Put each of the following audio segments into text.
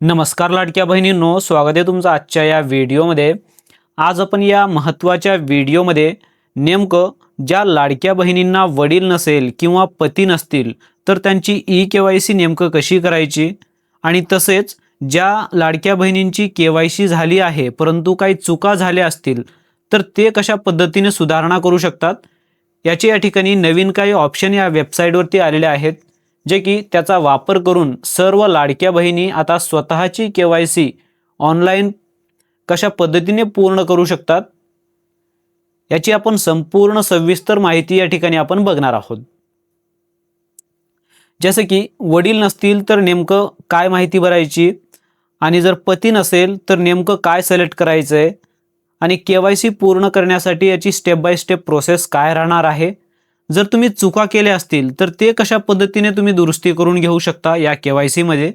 नमस्कार लाडक्या बहिणींनो स्वागत आहे तुमचं आजच्या या व्हिडिओमध्ये. आज आपण या महत्त्वाच्या व्हिडिओमध्ये नेमकं ज्या लाडक्या बहिणींना वडील नसेल किंवा पती नसतील तर त्यांची ई के वाय सी नेमकं कशी करायची? आणि तसेच ज्या लाडक्या बहिणींची के वाय सी झाली आहे परंतु काही चुका झाल्या असतील तर ते कशा पद्धतीने सुधारणा करू शकतात? याचे या ठिकाणी नवीन काही ऑप्शन या वेबसाईटवरती आलेले आहेत. जे की त्याचा वापर करून सर्व लाडक्या बहिणी आता स्वतःची के वाय सी ऑनलाईन कशा पद्धतीने पूर्ण करू शकतात याची आपण संपूर्ण सविस्तर माहिती या ठिकाणी आपण बघणार आहोत. जसं की वडील नसतील तर नेमकं काय माहिती भरायची आणि जर पती नसेल तर नेमकं काय सिलेक्ट करायचं आहे आणि के वाय सी पूर्ण करण्यासाठी याची स्टेप बाय स्टेप प्रोसेस काय राहणार आहे जर तुम्ही चुका केल्या असतील तर ते कशा पद्धतीने तुम्ही दुरुस्ती करून घेऊ शकता या के वाय सीमध्ये?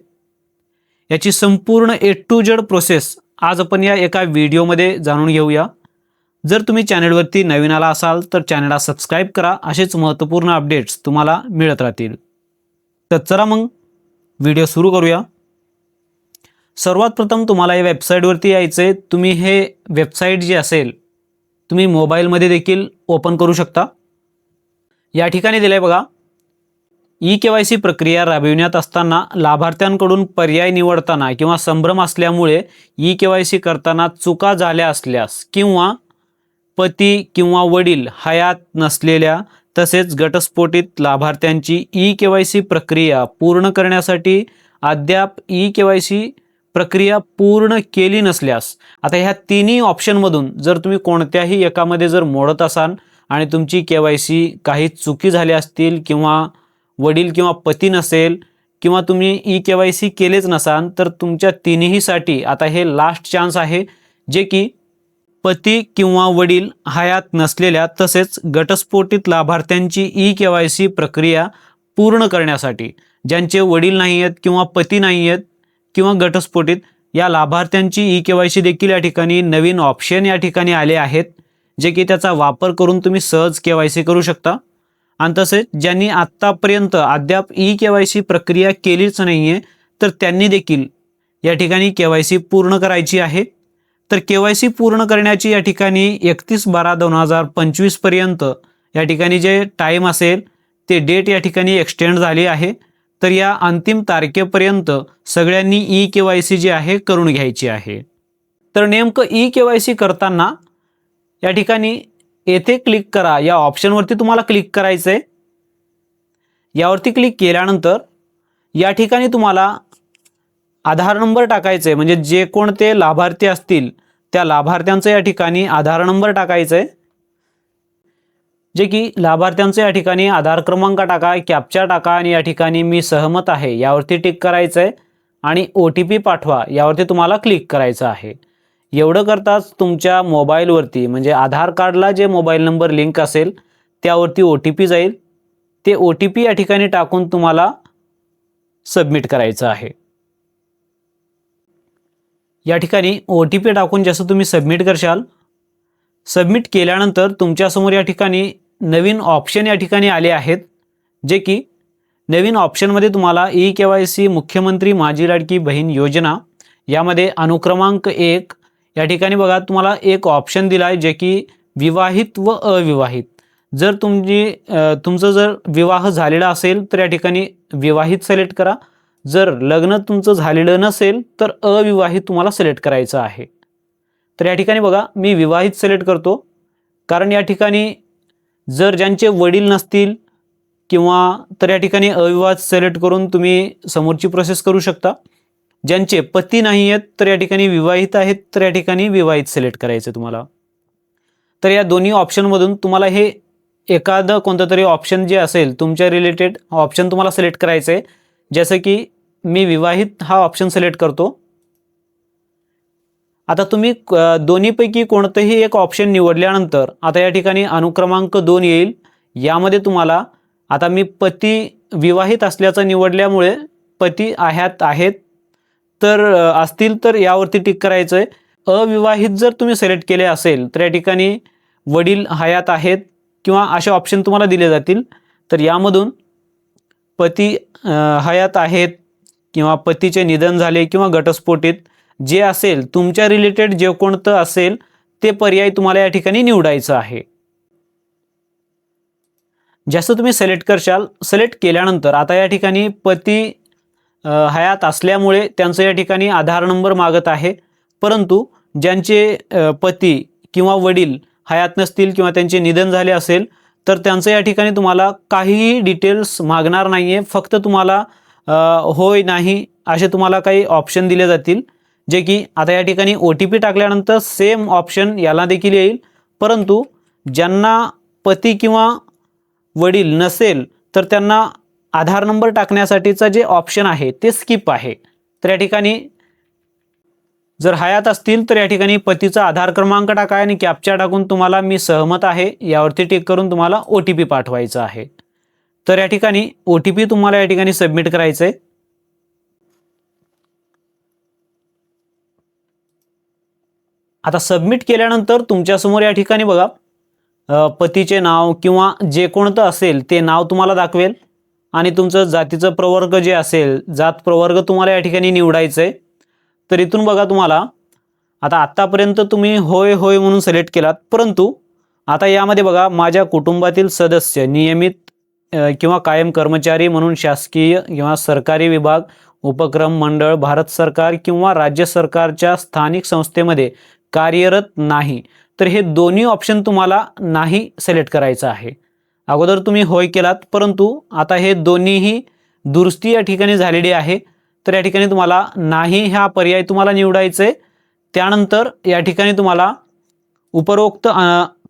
याची संपूर्ण ए टू जेड प्रोसेस आज आपण या एका व्हिडिओमध्ये जाणून घेऊया. जर तुम्ही चॅनलवरती नवीन आला असाल तर चॅनलला सबस्क्राईब करा. असेच महत्त्वपूर्ण अपडेट्स तुम्हाला मिळत राहतील. तर चला मग व्हिडिओ सुरू करूया. सर्वात प्रथम तुम्हाला या वेबसाईटवरती यायचं आहे तुम्ही हे वेबसाईट जी असेल तुम्ही मोबाईलमध्ये देखील ओपन करू शकता. या ठिकाणी दिलं आहे बघा. ई के वाय सी प्रक्रिया राबविण्यात असताना लाभार्थ्यांकडून पर्याय निवडताना किंवा संभ्रम असल्यामुळे ई के वाय सी करताना चुका झाल्या असल्यास किंवा पती किंवा वडील हयात नसलेल्या तसेच गटस्फोटीत लाभार्थ्यांची ई के वाय सी प्रक्रिया पूर्ण करण्यासाठी अद्याप ई के वाय सी प्रक्रिया पूर्ण केली नसल्यास आता ह्या तिन्ही ऑप्शनमधून जर तुम्ही कोणत्याही एकामध्ये जर मोडत असाल आणि तुमची के वाय सी काही चुकी झाली असतील किंवा वडील किंवा पती नसेल किंवा तुम्ही ई के वाय सी केलेच नसाल तर तुमच्या तिन्हीसाठी आता हे लास्ट चान्स आहे जे की पती किंवा वडील हयात नसलेल्या तसेच गटस्फोटित लाभार्थ्यांची ई के वाय सी प्रक्रिया पूर्ण करण्यासाठी ज्यांचे वडील नाही आहेत किंवा पती नाही आहेत किंवा गटस्फोटित या लाभार्थ्यांची ई के वाय सी देखील या ठिकाणी नवीन ऑप्शन या ठिकाणी आले आहेत. जे की त्याचा वापर करून तुम्ही सहज के वाय सी करू शकता. आणि तसेच ज्यांनी आत्तापर्यंत अद्याप ई के वाय सी प्रक्रिया केलीच नाही आहे तर त्यांनी देखील या ठिकाणी के वाय सी पूर्ण करायची आहे. तर के वाय सी पूर्ण करण्याची या ठिकाणी एकतीस बारा दोन हजार पंचवीसपर्यंत या ठिकाणी जे टाईम असेल ते डेट या ठिकाणी एक्सटेंड झाली आहे. तर या अंतिम तारखेपर्यंत सगळ्यांनी ई के वाय सी जी आहे करून घ्यायची आहे. तर नेमकं ई के वाय सी करताना या ठिकाणी येथे क्लिक करा. या ऑप्शनवरती तुम्हाला क्लिक करायचं आहे यावरती क्लिक केल्यानंतर या ठिकाणी तुम्हाला आधार नंबर टाकायचा आहे म्हणजे जे कोणते लाभार्थी असतील त्या लाभार्थ्यांचं या ठिकाणी आधार नंबर टाकायचं आहे जे की लाभार्थ्यांचं या ठिकाणी आधार क्रमांक टाका कॅप्चा टाका आणि या ठिकाणी मी सहमत आहे. यावरती टिक करायचं आहे आणि ओ टी पी पाठवा. यावरती तुम्हाला क्लिक करायचं आहे. एवढं करताच तुमच्या मोबाईलवरती म्हणजे आधार कार्डला जे मोबाईल नंबर लिंक असेल त्यावरती ओ टी पी जाईल. ते ओ टी पी या ठिकाणी टाकून तुम्हाला सबमिट करायचं आहे. या ठिकाणी ओ टी पी टाकून जसं तुम्ही सबमिट करशाल सबमिट केल्यानंतर तुमच्यासमोर या ठिकाणी नवीन ऑप्शन या ठिकाणी आले आहेत जे की नवीन ऑप्शनमध्ये तुम्हाला ई के वाय सी मुख्यमंत्री माझी लाडकी बहीण योजना यामध्ये अनुक्रमांक एक या ठिकाणी बघा तुम्हाला एक ऑप्शन दिला आहे जे की विवाहित व अविवाहित. जर तुमची तुमचं जर विवाह झालेला असेल तर या ठिकाणी विवाहित सिलेक्ट करा. जर लग्न तुमचं झालेलं नसेल तर अविवाहित तुम्हाला सिलेक्ट करायचं आहे. तर या ठिकाणी बघा मी विवाहित सिलेक्ट करतो. कारण या ठिकाणी जर ज्यांचे वडील नसतील किंवा तर या ठिकाणी अविवाहित सिलेक्ट करून तुम्ही समोरची प्रोसेस करू शकता. ज्यांचे पती नाही आहेत तर या ठिकाणी विवाहित आहेत तर या ठिकाणी विवाहित सिलेक्ट करायचं तुम्हाला. तर या दोन्ही ऑप्शनमधून तुम्हाला हे एखादं कोणतं तरी ऑप्शन जे असेल तुमच्या रिलेटेड ऑप्शन तुम्हाला सिलेक्ट करायचं आहे जसं की मी विवाहित हा ऑप्शन सिलेक्ट करतो. आता तुम्ही दोन्हीपैकी कोणतंही एक ऑप्शन निवडल्यानंतर आता या ठिकाणी अनुक्रमांक दोन येईल. यामध्ये तुम्हाला आता मी पती विवाहित असल्याचं निवडल्यामुळे पती आह्यात आहेत तर असतील तर यावरती टिक करायचं आहे अविवाहित जर तुम्ही सिलेक्ट केले असेल तर या ठिकाणी वडील हयात आहेत किंवा असे ऑप्शन तुम्हाला दिले जातील. तर यामधून पती हयात आहेत किंवा पतीचे निधन झाले किंवा घटस्फोटीत जे असेल तुमच्या रिलेटेड जे कोणतं असेल ते पर्याय तुम्हाला या ठिकाणी निवडायचं आहे. जास्त तुम्ही सिलेक्ट करशाल सिलेक्ट केल्यानंतर आता या ठिकाणी पती हयात असल्यामुळे त्यांचं या ठिकाणी आधार नंबर मागत आहे. परंतु ज्यांचे पती किंवा वडील हयात नसतील किंवा त्यांचे निधन झाले असेल तर त्यांचं या ठिकाणी तुम्हाला काहीही डिटेल्स मागणार नाही आहे फक्त तुम्हाला होय नाही असे तुम्हाला काही ऑप्शन दिले जातील. जे की आता या ठिकाणी ओ टी पी टाकल्यानंतर सेम ऑप्शन याला देखील येईल. परंतु ज्यांना पती किंवा वडील नसेल तर त्यांना आधार नंबर टाकण्यासाठीचं जे ऑप्शन आहे ते स्किप आहे. तर या ठिकाणी जर हयात असतील तर या ठिकाणी पतीचा आधार क्रमांक टाका आणि कॅप्चा टाकून तुम्हाला मी सहमत आहे. यावरती टिक करून तुम्हाला ओ टी पी पाठवायचा आहे. तर या ठिकाणी ओ टी पी तुम्हाला या ठिकाणी सबमिट करायचं आहे आता सबमिट केल्यानंतर तुमच्यासमोर या ठिकाणी बघा पतीचे नाव किंवा जे कोणतं असेल ते नाव तुम्हाला दाखवेल. आणि तुमचं जातीचं प्रवर्ग जे असेल जात प्रवर्ग तुम्हाला या ठिकाणी निवडायचं आहे तर इथून बघा तुम्हाला आता आत्तापर्यंत तुम्ही होय होय म्हणून सिलेक्ट केलात परंतु आता यामध्ये बघा माझ्या कुटुंबातील सदस्य नियमित किंवा कायम कर्मचारी म्हणून शासकीय किंवा सरकारी विभाग उपक्रम मंडळ भारत सरकार किंवा राज्य सरकारच्या स्थानिक संस्थेमध्ये कार्यरत नाही. तर हे दोन्ही ऑप्शन तुम्हाला नाही सिलेक्ट करायचं आहे. अगोदर तुम्ही होय केलात परंतु आता हे दोन्हीही दुरुस्ती या ठिकाणी झालेली आहे. तर या ठिकाणी तुम्हाला नाही हा पर्याय तुम्हाला निवडायचे त्यानंतर या ठिकाणी तुम्हाला उपरोक्त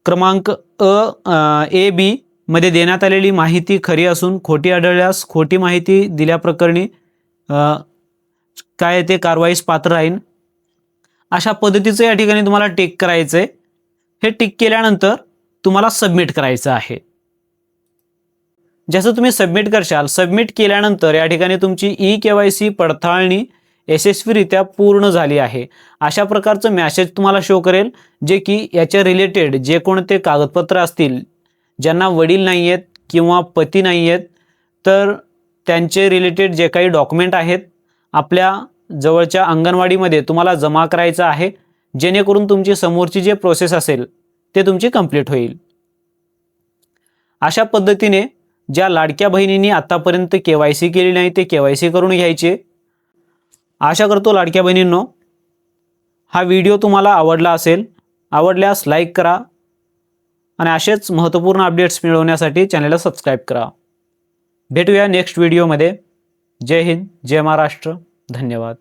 क्रमांक अ ए बी मध्ये देण्यात आलेली माहिती खरी असून खोटी आढळल्यास खोटी माहिती दिल्याप्रकरणी काय ते कारवाईस पात्र राहीन. अशा पद्धतीचं या ठिकाणी तुम्हाला टिक करायचं आहे हे टिक केल्यानंतर तुम्हाला सबमिट करायचं आहे. जसं तुम्ही सबमिट करशाल सबमिट केल्यानंतर या ठिकाणी तुमची ई के वाय सी पडताळणी यशस्वीरित्या पूर्ण झाली आहे. अशा प्रकारचं मॅसेज तुम्हाला शो करेल जे की याच्या रिलेटेड जे कोणते कागदपत्र असतील ज्यांना वडील नाही आहेत किंवा पती नाही आहेत तर त्यांचे रिलेटेड जे काही डॉक्युमेंट आहेत आपल्या जवळच्या अंगणवाडीमध्ये तुम्हाला जमा करायचं आहे जेणेकरून तुमची समोरची जे प्रोसेस असेल ते तुमची कंप्लीट होईल. अशा पद्धतीने ज्या लाडक्या बहिणींनी आतापर्यंत के वाय सी केली नाही ते के वाय सी करून घ्यायचे. आशा करतो लाडक्या बहिणींनो हा व्हिडिओ तुम्हाला आवडला असेल आवडल्यास लाईक करा आणि असेच महत्त्वपूर्ण अपडेट्स मिळवण्यासाठी चॅनलला सबस्क्राईब करा. भेटूया नेक्स्ट व्हिडिओमध्ये. जय हिंद जय महाराष्ट्र. धन्यवाद.